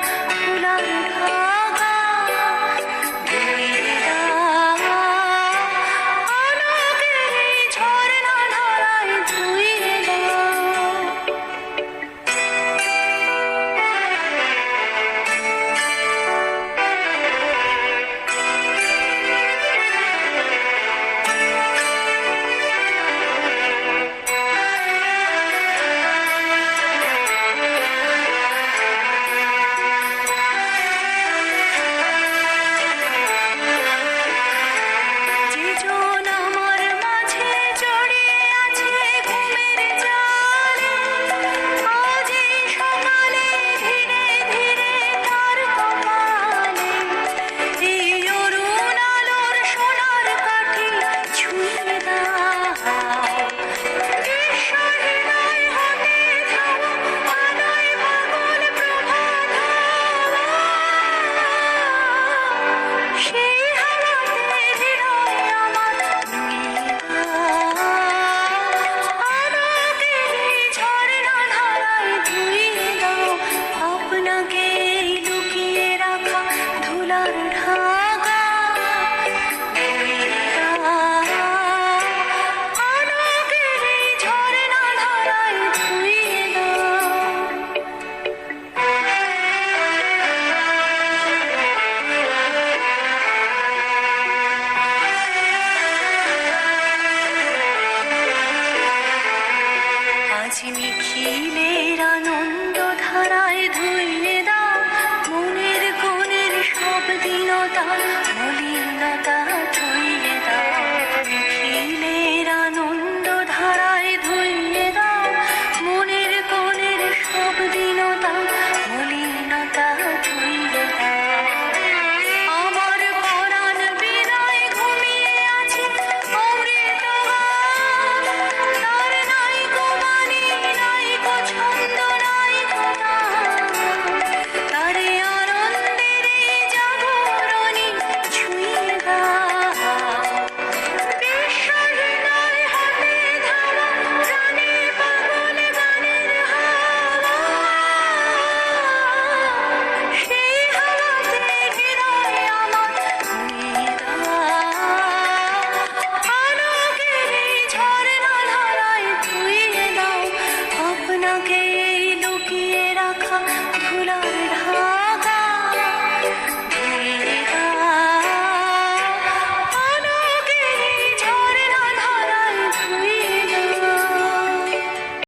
walk. আজ নিখিলের আনন্দ ধারায় ধুইয়ে দাও মনের কোণের সব দীনতা মলিনতা